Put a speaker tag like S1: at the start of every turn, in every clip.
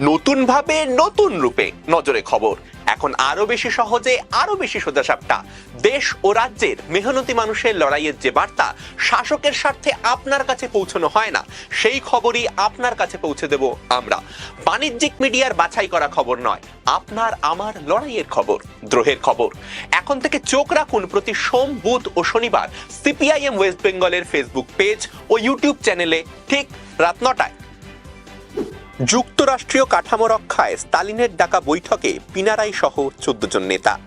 S1: নতুনভাবে নতুন রূপে নজরে খবর। এখন আরও বেশি সহজে, আরও বেশি সোজাসাপটা। দেশ ও রাজ্যের মেহনতি মানুষের লড়াইয়ের যে বার্তা, শাসকের স্বার্থে আপনার কাছে পৌঁছানো হয় না, সেই খবরই আপনার কাছে পৌঁছে দেব আমরা। বাণিজ্যিক মিডিয়ার বাছাই করা খবর নয়, আপনার আমার লড়াইয়ের খবর, দ্রোহের খবর। এখন থেকে চোখ রাখুন প্রতি সোম, বুধ ও শনিবার সিপিআইএম ওয়েস্ট বেঙ্গলের ফেসবুক পেজ ও ইউটিউব চ্যানেলে ঠিক রাত নটায়। যুক্তরাষ্ট্রীয় কাঠামো রক্ষায় স্তালিনের ডাকা বৈঠকে পিনারাই সহ চোদ্দ জন নেতা।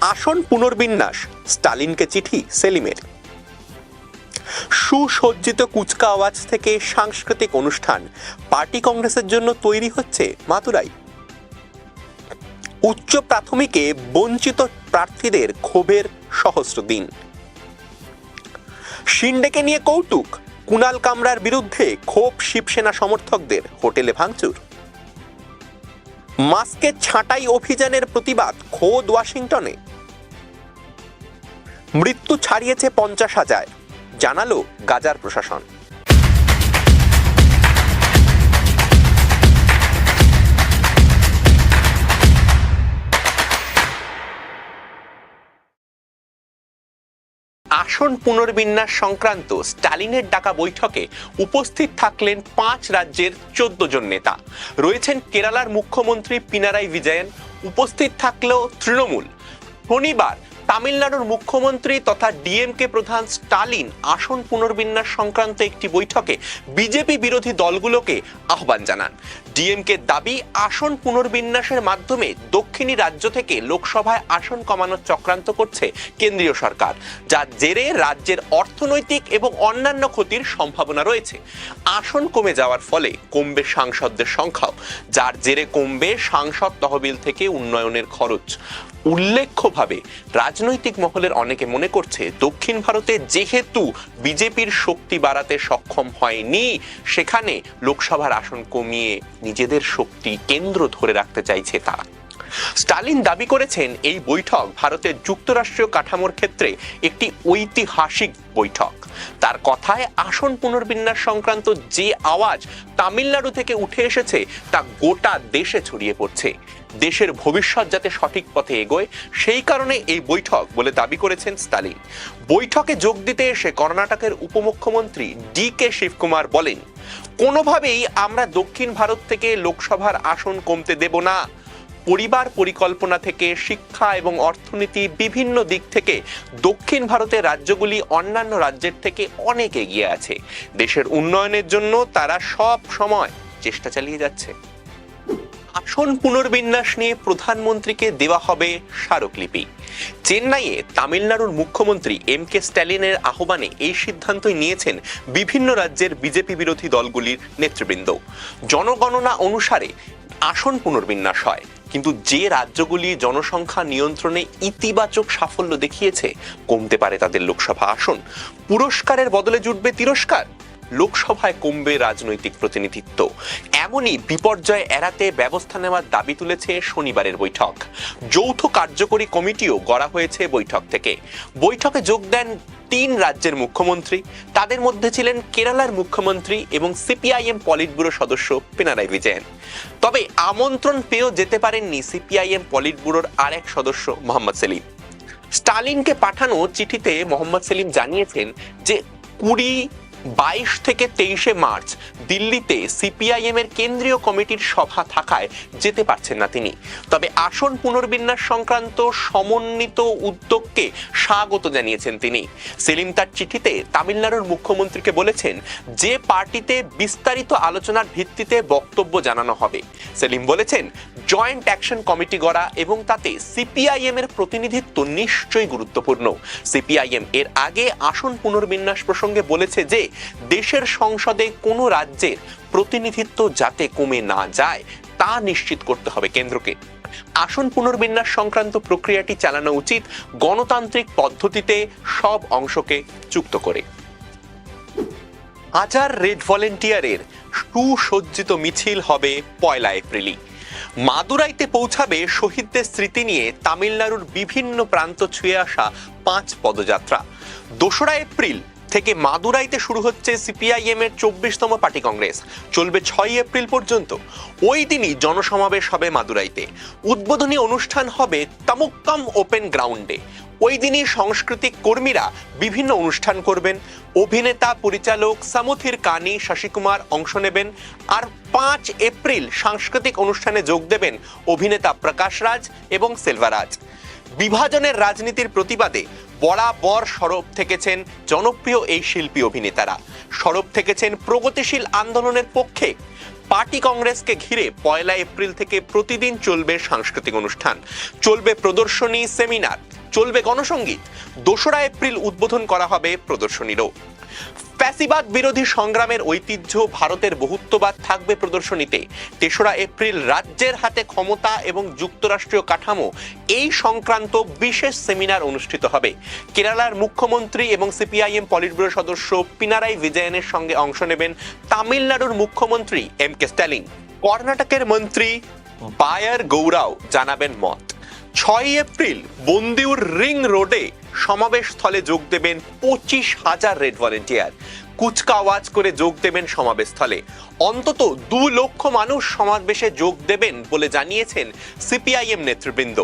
S1: আসন পুনর্বিন্যাস স্টালিনকে চিঠি, সেলিমের। সুসজ্জিত কুচকা আওয়াজ থেকে সাংস্কৃতিক অনুষ্ঠান, পার্টি কংগ্রেসের জন্য তৈরি হচ্ছে মাতুরাই উচ্চ প্রাথমিকে বঞ্চিত প্রার্থীদের ক্ষোভের সহস্র দিন। সিন্ডেকে নিয়ে কৌতুক কুনাল কামরার বিরুদ্ধে ক্ষোভ শিবসেনা সমর্থকদের হোটেলে ভাঙচুর। মাস্কের ছাঁটাই অভিযানের প্রতিবাদ খোদ ওয়াশিংটনে। মৃত্যু ছাড়িয়েছে পঞ্চাশ হাজার, জানালো গাজার প্রশাসন। আসন পুনর্বিন্যাস সংক্রান্ত স্টালিনের ডাকা বৈঠকে উপস্থিত থাকলেন পাঁচ রাজ্যের চোদ্দ জন নেতা। রয়েছেন কেরালার মুখ্যমন্ত্রী পিনারাই বিজয়ন। উপস্থিত থাকলেও তৃণমূল। শনিবার তামিলনাড়ুর মুখ্যমন্ত্রী তথা ডিএমকে প্রধান স্টালিন আসন পুনর্বিন্যাস সংক্রান্ত একটি বৈঠকে বিজেপি বিরোধী দলগুলোকে আহ্বান জানান। ডিএমকে দাবি, আসন পুনর্বিন্যাসের মাধ্যমে দক্ষিণী রাজ্য থেকে লোকসভায় আসন কমানোর চক্রান্ত করছে কেন্দ্রীয় সরকার, যার জেরে রাজ্যের অর্থনৈতিক এবং অন্যান্য ক্ষতির সম্ভাবনা রয়েছে। আসন কমে যাওয়ার ফলে কমবে সাংসদদের সংখ্যাও, যার জেরে কমবে সাংসদ তহবিল থেকে উন্নয়নের খরচ। উল্লেখ্যভাবে রাজনৈতিক মহলের অনেকে মনে করছে দক্ষিণ ভারতে যেহেতু বিজেপির শক্তি বাড়াতে সক্ষম হয়নি, সেখানে লোকসভার আসন কমিয়ে নিজেদের শক্তি কেন্দ্র ধরে রাখতে চাইছে তারা। স্টালিন দাবি করেছেন এই বৈঠক ভারতের যুক্তরাষ্ট্রীয় কাঠামোর ক্ষেত্রে একটি ঐতিহাসিক বৈঠক। তার কথায় আসন পুনর্বিন্যাস সংক্রান্ত যে আওয়াজ তামিলনাড়ু থেকে উঠে এসেছে তা গোটা দেশে ছড়িয়ে পড়ছে। দেশের ভবিষ্যৎ যাতে সঠিক পথে এগোয়, সেই কারণে এই বৈঠক বলে দাবি করেছেন স্টালিন। বৈঠকে যোগ দিতে এসে কর্ণাটকের উপমুখ্যমন্ত্রী ডি কে শিবকুমার বলেন, কোনোভাবেই আমরা দক্ষিণ ভারত থেকে লোকসভার আসন কমতে দেব না। পরিবার পরিকল্পনা থেকে, শিক্ষা এবং অর্থনীতি বিভিন্ন দিক থেকে দক্ষিণ ভারতের রাজ্যগুলি অন্যান্য রাজ্যের থেকে অনেক এগিয়ে আছে। দেশের উন্নয়নের জন্য তারা সব সময় চেষ্টা চালিয়ে যাচ্ছে। আসন পুনর্বিন্যাস নিয়ে প্রধানমন্ত্রীকে দেওয়া হবে স্মারকলিপি। চেন্নাইয়ে তামিলনাড়ুর মুখ্যমন্ত্রী এম কে স্ট্যালিনের আহ্বানে এই সিদ্ধান্তই নিয়েছেন বিভিন্ন রাজ্যের বিজেপি বিরোধী দলগুলির নেতৃবৃন্দ। জনগণনা অনুসারে আসন পুনর্বিন্যাস হয়, কিন্তু যে রাজ্যগুলি জনসংখ্যা নিয়ন্ত্রণে ইতিবাচক সাফল্য দেখিয়েছে, কমতে পারে তাদের লোকসভা আসন। পুরস্কারের বদলে জুটবে তিরস্কার। লোকসভায় কমবে রাজনৈতিক প্রতিনিধিত্ব। এমনই বিপর্যয় এড়াতে ব্যবস্থা নেওয়ার দাবি তুলেছে শনিবারের বৈঠক। যৌথ কার্যকরী কমিটিও গড়া হয়েছে বৈঠক থেকে। বৈঠকে যোগ দেন তিন রাজ্যের মুখ্যমন্ত্রী। তাদের মধ্যে ছিলেন কেরালার মুখ্যমন্ত্রী এবং সিপিআইএম পলিট ব্যুরো সদস্য পিনারাই বিজয়ন তবে আমন্ত্রণ পেয়েও যেতে পারেননি সিপিআইএম পলিট ব্যুরোর আরেক সদস্য মোহাম্মদ সেলিম। স্টালিনকে পাঠানো চিঠিতে মোহাম্মদ সেলিম জানিয়েছেন যে কুড়ি বাইশ থেকে তেইশে মার্চ দিল্লিতে সিপিআইএম এর কেন্দ্রীয় কমিটির সভা থাকায় যেতে পারছেন না তিনি। তবে আসন পুনর্বিন্যাস সংক্রান্ত সমন্বিত উদ্যোগকে স্বাগত জানিয়েছেন তিনি। সেলিম তার চিঠিতে তামিলনাড়ুর মুখ্যমন্ত্রীকে বলেছেন, যে পার্টিতে বিস্তারিত আলোচনার ভিত্তিতে বক্তব্য জানানো হবে। সেলিম বলেছেন, জয়েন্ট অ্যাকশন কমিটি গড়া এবং তাতে সিপিআইএম এর প্রতিনিধিত্ব নিশ্চয়ই গুরুত্বপূর্ণ। সিপিআইএম এর আগে আসন পুনর্বিন্যাস প্রসঙ্গে বলেছে যে দেশের সংসদে কোনো রাজ্যের প্রতিনিধিত্ব যাতে কমে না যায়, তা নিশ্চিত করতে হবে কেন্দ্রকে। আসন পুনর্বিন্যাস সংক্রান্ত প্রক্রিয়াটি চালানো উচিত গণতান্ত্রিক পদ্ধতিতে সব অংশকে যুক্ত করে। হাজার রেড ভলেন্টিয়ারের সুসজ্জিত মিছিল হবে পয়লা এপ্রিলই। মাদুরাইতে পৌঁছাবে শহীদদের স্মৃতি নিয়ে তামিলনাড়ুর বিভিন্ন প্রান্ত ছুঁয়ে আসা পাঁচ পদযাত্রা। দোসরা এপ্রিল থেকে মাদুরাইতে শুরু হচ্ছে সিপিআইএম এর চব্বিশতম পার্টি কংগ্রেস। চলবে ছয় এপ্রিল পর্যন্ত। ওই দিনই জনসমাবেশ হবে মাদুরাইতে। উদ্বোধনী অনুষ্ঠান হবে তামুক্কাম ওপেন গ্রাউন্ডে। ওই দিনই সাংস্কৃতিক কর্মীরা বিভিন্ন অনুষ্ঠান করবেন। অভিনেতা পরিচালক সামুথির কানি শশীকুমার অংশ নেবেন। আর পাঁচ এপ্রিল সাংস্কৃতিক অনুষ্ঠানে যোগ দেবেন অভিনেতা প্রকাশ রাজ এবং সেলভারাজ। বিভাজনের রাজনীতির প্রতিবাদে বরাবর সরব থেকেছেন জনপ্রিয় এই শিল্পী অভিনেতারা। সরব থেকেছেন প্রগতিশীল আন্দোলনের পক্ষে। পার্টি কংগ্রেসকে ঘিরে পয়লা এপ্রিল থেকে প্রতিদিন চলবে সাংস্কৃতিক অনুষ্ঠান। চলবে প্রদর্শনী, সেমিনার, চলবে গণসঙ্গীত দোসরা এপ্রিল উদ্বোধন করা হবে প্রদর্শনীরও। ফ্যাসিবাদ বিরোধী সংগ্রামের ঐতিহ্য ভারতের বহুত্ববাদ থাকবে প্রদর্শনীতে। তেসরা এপ্রিল রাজ্যের হাতে ক্ষমতা এবং যুক্তরাষ্ট্রীয় কাঠামো, এই সংক্রান্ত বিশেষ সেমিনার অনুষ্ঠিত হবে। কেরালার মুখ্যমন্ত্রী এবং সিপিআইএম পলিটব্যুরো সদস্য পিনারাই বিজয়নের সঙ্গে অংশ নেবেন তামিলনাড়ুর মুখ্যমন্ত্রী এম কে স্ট্যালিন। কর্ণাটকের মন্ত্রী বায়ার গৌরাও জানাবেন মত। ছয় এপ্রিল বন্দিউর রিং রোডে সমাবেশ স্থলে যোগ দেবেন পঁচিশ হাজার রেড ভলেন্টিয়ার। কুচকাওয়াজ করে যোগ দেবেন সমাবেশ স্থলে অন্তত দু লক্ষ মানুষ সমাবেশে যোগ দেবেন বলে জানিয়েছেন সিপিআইএম নেতৃবৃন্দ।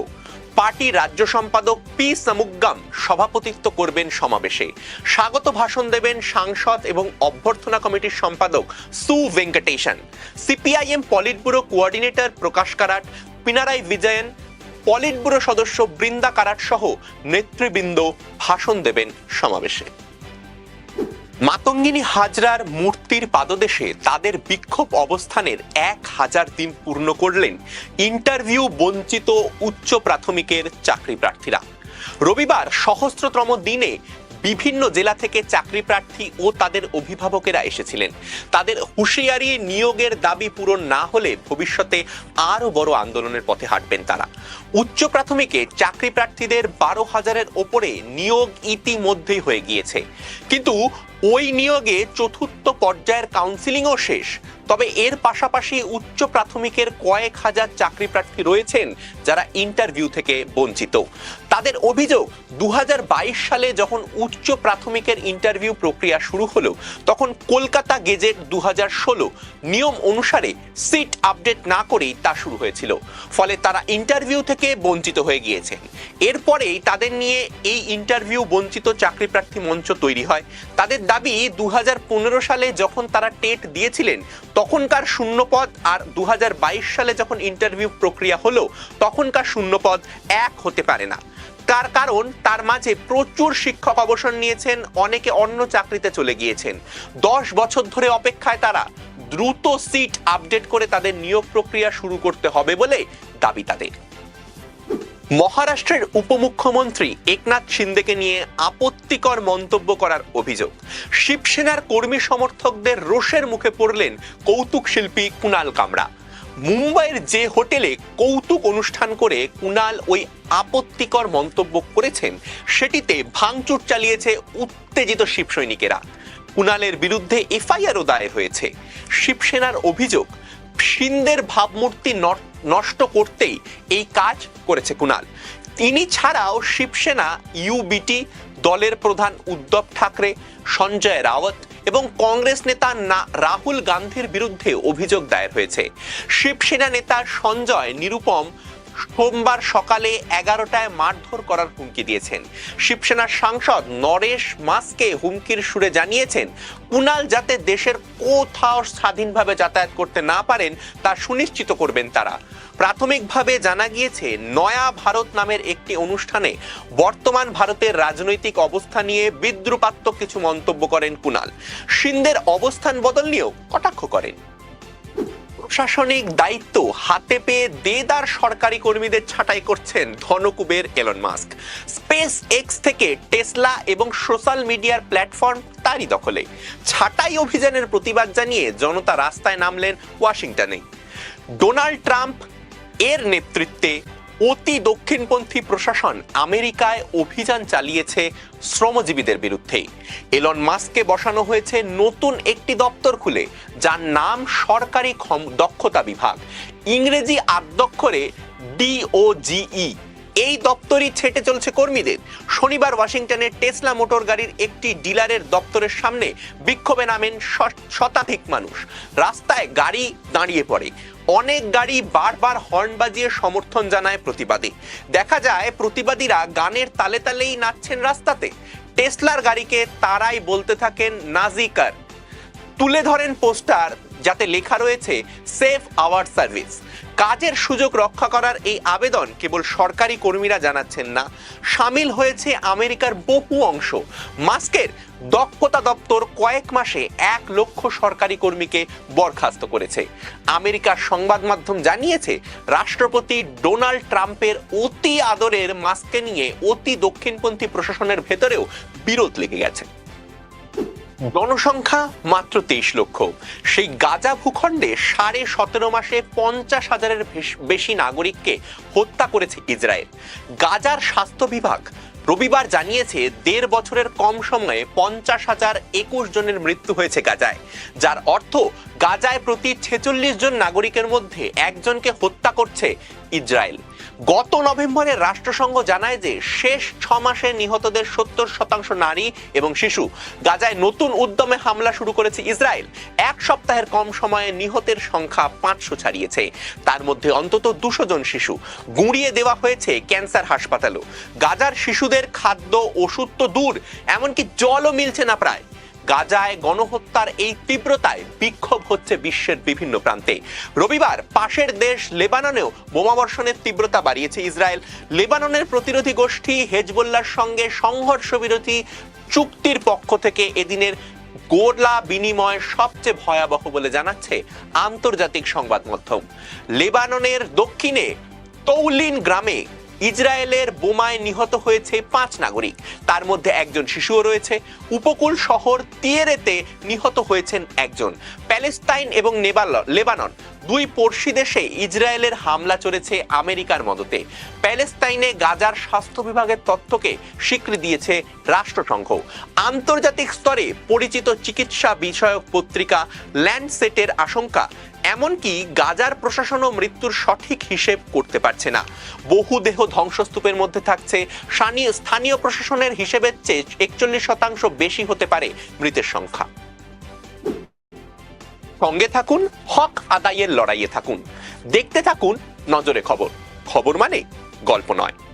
S1: পার্টি রাজ্য সম্পাদক পি সামুগ্গাম সভাপতিত্ব করবেন সমাবেশে। স্বাগত ভাষণ দেবেন সাংসদ এবং অভ্যর্থনা কমিটির সম্পাদক Su Venkatesan. CPIM politburo coordinator Prakash Karat, Pinarayi Vijayan politburo সদস্য বৃন্দা কারাট সহ নেতৃবৃন্দ ভাষণ দেবেন সমাবেশে। মাতঙ্গিনী হাজরার মূর্তির পাদদেশে তাদের বিক্ষোভ অবস্থানের এক হাজার দিন পূর্ণ করলেন ইন্টারভিউ বঞ্চিত উচ্চ প্রাথমিকের চাকরি প্রার্থীরা। রবিবার সহস্রতম দিনে বিভিন্ন জেলা থেকে চাকরি প্রার্থী ও তাদের অভিভাবকেরা এসেছিলেন। তাদের হুঁশিয়ারি নিয়োগের দাবি পূরণ না হলে ভবিষ্যতে আরও বড় আন্দোলনের পথে হাঁটবেন তারা। উচ্চ প্রাথমিকে চাকরি প্রার্থীদের বারো হাজারের ওপরে নিয়োগ ইতিমধ্যেই হয়ে গিয়েছে। কিন্তু ওই নিয়োগে চতুর্থ পর্যায়ের কাউন্সিলিংও শেষ। তবে এর পাশাপাশি উচ্চ প্রাথমিকের কয়েক হাজার চাকরি প্রার্থী রয়েছেন যারা ইন্টারভিউ থেকে বঞ্চিত। তাদের অভিযোগ দু হাজার বাইশ সালে যখন উচ্চ প্রাথমিকের ইন্টারভিউ প্রক্রিয়া শুরু হলো, তখন কলকাতা গেজেট দু হাজার ষোলো নিয়ম অনুসারে সিট আপডেট না করেই তা শুরু হয়েছিল। ফলে তারা ইন্টারভিউ থেকে বঞ্চিত হয়ে গিয়েছেন। এরপরেই তাদের নিয়ে এই ইন্টারভিউ বঞ্চিত চাকরি প্রার্থী মঞ্চ তৈরি হয়। তাদের দাবি দু হাজার পনেরো সালে যখন তারা টেট দিয়েছিলেন তখনকার শূন্যপদ আর দু হাজার বাইশ সালে যখন ইন্টারভিউ প্রক্রিয়া হলো, তখনকার শূন্যপদ এক হতে পারে না। তার কারণ, তার মাঝে প্রচুর শিক্ষক অবসর নিয়েছেন, অনেকে অন্য চাকরিতে চলে গিয়েছেন। দশ বছর ধরে অপেক্ষায় তারা দ্রুত সিট আপডেট করে তাদের নিয়োগ প্রক্রিয়া শুরু করতে হবে বলে দাবি তাদের। মহারাষ্ট্রের উপমুখ্যমন্ত্রী একনাথ শিন্দেকে নিয়ে আপত্তিকর মন্তব্য করার অভিযোগ। শিবসেনার কর্মী সমর্থকদের রোষের মুখে পড়লেন কৌতুক শিল্পী কুনাল কামরা। মুম্বাইয়ের যে হোটেলে কৌতুক অনুষ্ঠান করে কুনাল ওই আপত্তিকর মন্তব্য করেছেন, সেটিতে ভাঙচুর চালিয়েছে উত্তেজিত শিব সৈনিকেরা কুনালের বিরুদ্ধে এফআইআরও দায়ের হয়েছে। শিবসেনার অভিযোগ সিন্দের ভাবমূর্তি নষ্ট করতেই এই কাজ করেছে কুনাল তিনি ছাড়াও শিবসেনা ইউবিটি দলের প্রধান উদ্ধব ঠাকরে, সঞ্জয় রাওয়াত এবং কংগ্রেস নেতা না, রাহুল গান্ধীর বিরুদ্ধে অভিযোগ দায়ের হয়েছে। শিবসেনা নেতা সঞ্জয় নিরুপম সোমবার সকালে এগারোটায় মারধর করার হুমকি দিয়েছেন। শিবসেনার সাংসদ নরেশ মাসকে হুমকির সুরে জানিয়েছেন, কুনাল যাতে দেশের কোথাও স্বাধীনভাবে যাতায়াত করতে না পারেন, তা সুনিশ্চিত করবেন তারা। প্রাথমিকভাবে জানা গিয়েছে, নয়া ভারত নামের একটি অনুষ্ঠানে বর্তমান ভারতের রাজনৈতিক অবস্থা নিয়ে বিদ্রুপাত্মক কিছু মন্তব্য করেন কুনাল। সিন্ধের অবস্থান বদল নিয়েও কটাক্ষ করেন। প্রশাসনিক দায়িত্ব হাতে পেয়ে দেদার সরকারি কর্মীদের ছাঁটাই করছেন ধনকুবের এলন মাস্ক। স্পেস এক্স থেকে টেসলা এবং সোশ্যাল মিডিয়ার প্ল্যাটফর্ম তারই দখলে। ছাঁটাই অভিযানের প্রতিবাদ জানিয়ে জনতা রাস্তায় নামলেন ওয়াশিংটনে। ডোনাল্ড ট্রাম্প এর নেতৃত্বে অতি দক্ষিণপন্থী প্রশাসন আমেরিকায় অভিযান চালিয়েছে শ্রমজীবীদের বিরুদ্ধে। এলন মাস্ককে বসানো হয়েছে নতুন একটি দপ্তর খুলে, যার নাম সরকারি দক্ষতা বিভাগ। ইংরেজি আদ্যক্ষরে ডিওজিই এই দপ্তরই ছেটে চলছে কর্মীদের। শনিবার ওয়াশিংটনের টেসলা মোটর গাড়ির একটি ডিলারের দপ্তরের সামনে বিক্ষোভে নামেন শতাধিক মানুষ। রাস্তায় গাড়ি দাঁড়িয়ে পড়ে। অনেক গাড়ি বারবার হর্ন বাজিয়ে সমর্থন জানায় প্রতিবাদী। দেখা যায়, প্রতিবাদীরা গানের তালে তালেই নাচছেন রাস্তাতে। টেসলার গাড়িকে তারাই বলতে থাকেন নাজিকার। তুলে ধরেন পোস্টার, যাতে লেখা রয়েছে সেফ আওয়ার সার্ভিস কাজের সুযোগ রক্ষা করার এই আবেদন কেবল সরকারি কর্মীরা জানাচ্ছেন না। সামিল হয়েছে আমেরিকার বহু অংশ। মাস্কের দক্ষতা দপ্তর কয়েক মাসে এক লক্ষ সরকারি কর্মীকে বরখাস্ত করেছে। আমেরিকার সংবাদ মাধ্যম জানিয়েছে, রাষ্ট্রপতি ডোনাল্ড ট্রাম্পের অতি আদরের মাস্কে নিয়ে অতি দক্ষিণপন্থী প্রশাসনের ভেতরেও বিরোধ লেগে গেছে। জনসংখ্যা মাত্র তেইশ লক্ষ। সেই গাজা ভূখণ্ডে সাড়ে সতেরো মাসে পঞ্চাশ হাজারের বেশ- নাগরিককে হত্যা করেছে ইসরায়েল। গাজার স্বাস্থ্য বিভাগ রবিবার জানিয়েছে, দেড় বছরের কম সময়ে পঞ্চাশ হাজার একুশ জনের মৃত্যু হয়েছে গাজায়। যার অর্থ গাজায় প্রতি ছেচল্লিশ জন নাগরিকের মধ্যে একজনকে হত্যা করছে ইসরায়েল। গত নভেম্বরে রাষ্ট্রসংঘ জানায় যে শেষ ছ মাসে নিহতদের সত্তর শতাংশ নারী এবং শিশু। গাজায় নতুন উদ্যমে হামলা শুরু করেছে ইসরায়েল। এক সপ্তাহের কম সময়ে নিহতের সংখ্যা পাঁচশো ছাড়িয়েছে। তার মধ্যে অন্তত দুশো জন শিশু। গুঁড়িয়ে দেওয়া হয়েছে ক্যান্সার হাসপাতালও। গাজার শিশুদের খাদ্য, ওষুধ তো দূর, এমনকি জলও মিলছে না প্রায়। গাজায় গণহত্যার এই তীব্রতায় বিক্ষোভ হচ্ছে বিশ্বের বিভিন্ন প্রান্তে। রবিবার পাশের দেশ লেবাননেও বোমাবর্ষণের তীব্রতা বাড়িয়েছে ইসরায়েল। লেবাননের প্রতিরোধী গোষ্ঠী হেজবুল্লার সঙ্গে সংঘর্ষ বিরতি চুক্তির পক্ষ থেকে এদিনের গোলা বিনিময় সবচেয়ে ভয়াবহ বলে জানাচ্ছে আন্তর্জাতিক সংবাদ মাধ্যম। লেবাননের দক্ষিণে তৌলিন গ্রামে ইসরায়েলের বোমায় নিহত হয়েছে পাঁচ নাগরিক। তার মধ্যে একজন শিশুও রয়েছে। উপকূল শহর তিয়েরেতে নিহত হয়েছেন একজন। প্যালেস্তাইন এবং নেবাল লেবানন। দুই পড়শি দেশে ইসরায়েলের হামলা চলেছে আমেরিকার মদতে। প্যালেস্তাইনে গাজার স্বাস্থ্য বিভাগের তথ্যকে স্বীকৃতি দিয়েছে রাষ্ট্রসংঘ। আন্তর্জাতিক স্তরে পরিচিত চিকিৎসা বিষয়ক পত্রিকা ল্যান্ডসেটের আশঙ্কা, এমনকি গাজার প্রশাসনও মৃত্যুর সঠিক হিসেব করতে পারছে না। বহু দেহ ধ্বংসস্তূপের মধ্যে থাকছে, স্থানীয় প্রশাসনের হিসেবের চেয়ে একচল্লিশ শতাংশ বেশি হতে পারে মৃতের সংখ্যা। সঙ্গে থাকুন হক আদায়ের লড়াইয়ে থাকুন। দেখতে থাকুন নজরে খবর। খবর মানে গল্প নয়।